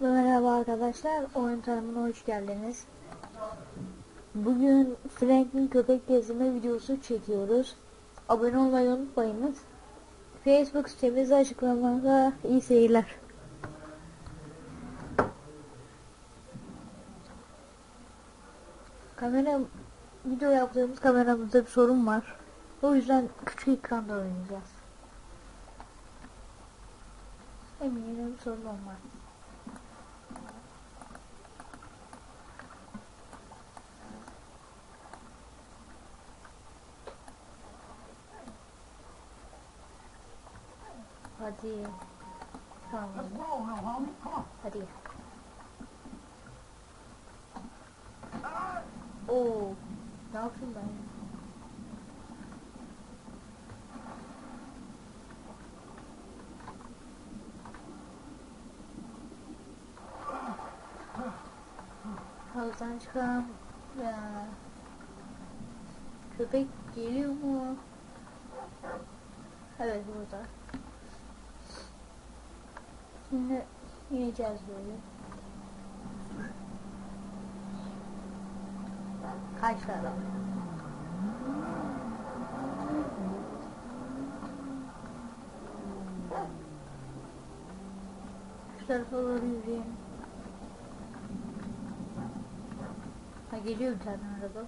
Merhaba arkadaşlar, oyun tanımına hoş geldiniz. Bugün Frank'in köpek gezdirme videosu çekiyoruz. Abone olmayı unutmayınız. Facebook sitemiz açıklamada iyi seyirler. Kamera video yaptığımız kameramızda bir sorun var. O yüzden küçük ekranda oynayacağız. Eminim sorun olmaz. Hadi. Tamam. Hadi. Oo. Ne yapayım ben? Havuzdan çıkan ya. Köpek geliyor mu? Evet burada. Şimdi ineceğiz böyle. Adam? Şu tarafa doğru yürüyelim. Ha geliyor bir tane araba.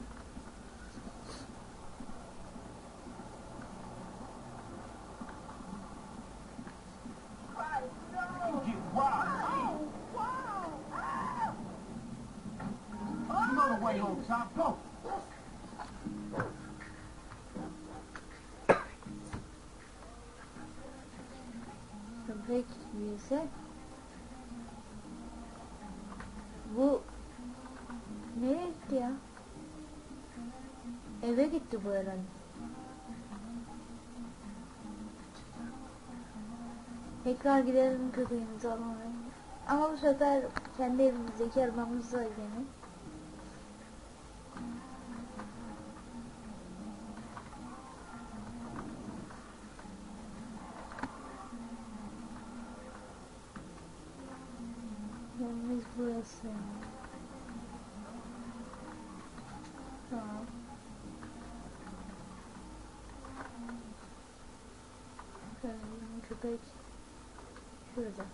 Top. Go. Köpek büyüse bu nereye gitti ya? Eve gitti bu herhalde. Tekrar gidelim köpeğimizi almaya. Ama bu sefer kendi evimizdeki arabamızla gidelim. Yerimiz burası. Tamam. Şöyle köpek şurada.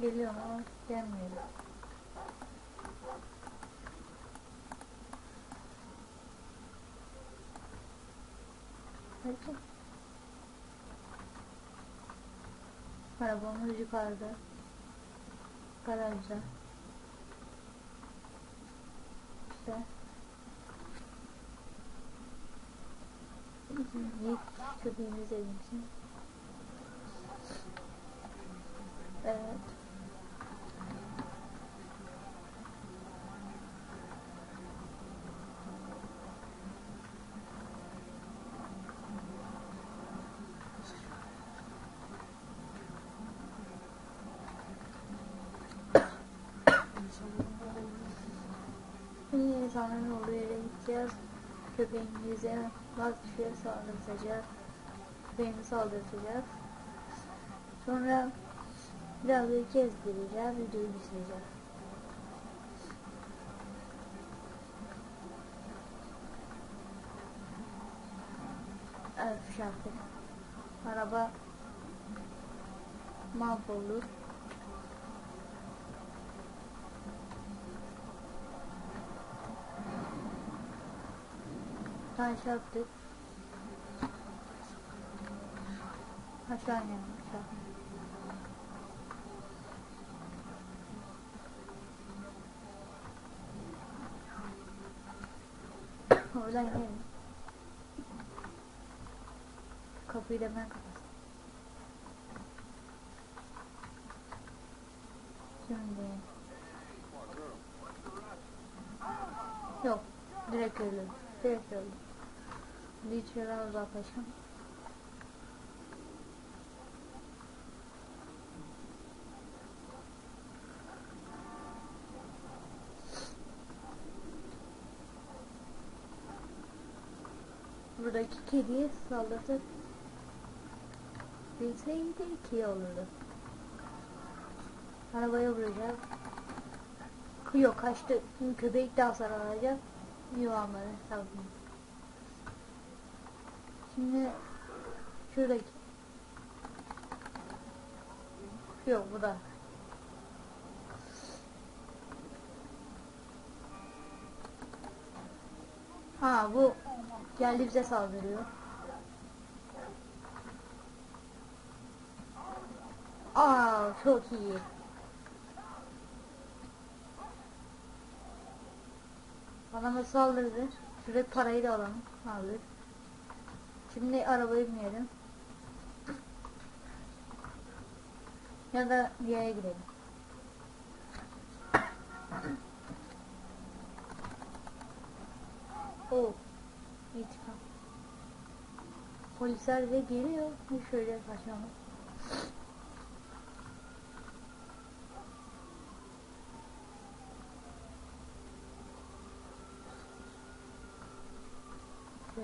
Geliyor ama gelmiyor. Hadi. Arabamız yukarıda. Garajda. İşte. İlk köpeğimiz evimizin. Evet. İnsanların olduğu yere gideceğiz. Köpeğimize vazgeçe saldırtacağız. Köpeğimi saldırtacağız. Sonra biraz da gezdireceğim. Videoyu bitireceğim. Evet şarkı. Araba mahvoldu. Taş yaptık. Aşağı inelim aşağı. Oradan inelim. Kapıyı da ben kapatsam. Şimdi. Yok. Direkt öldü. Direkt öldü. Lütfen uzaklaşın. Buradaki kediyi sallatıp bilseydi ikiye olurdu. Arabaya vuracak. Yok kaçtı. Köpek daha sarılacak. Yuvanları savunacak. Şimdi şuradaki. Yok bu da. Ha bu geldi bize saldırıyor. Aa çok iyi. Adama saldırdı. Şuraya parayı da alalım. Aldık. Şimdi arabaya binelim. Ya da yere gidelim. Oh. İntikam. Polisler de geliyor. Şöyle kaçalım.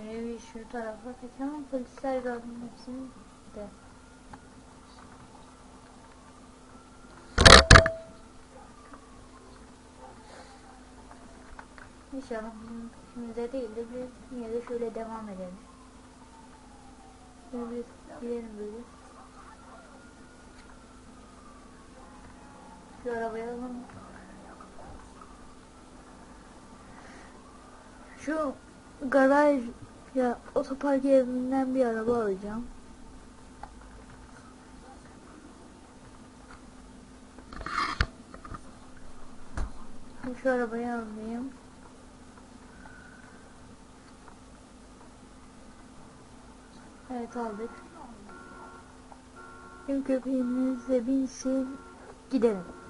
Bir şu tarafa kaçalım. Polisler gördüm hepsini de. İnşallah de değil de bir yine de şöyle devam edelim. Şöyle gidelim böyle. Şu arabaya alalım. Şu garaj ya otopark yerinden bir araba alacağım. Şu arabayı alayım. Evet aldık. Şimdi köpeğimiz de binsin. Gidelim.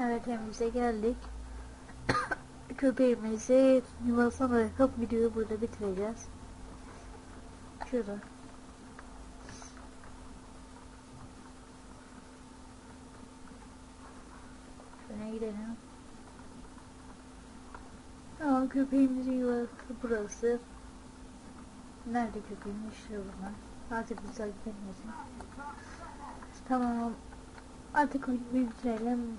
Evet evimize geldik. Köpeğimizi yuvasına bırakıp videoyu burada bitireceğiz. Şurada. Şöyle gidelim. Tamam köpeğimizin yuvası burası. Nerede köpeğim? İşte bunlar. Artık takip etmesin. Tamam. Artık videoyu bitirelim.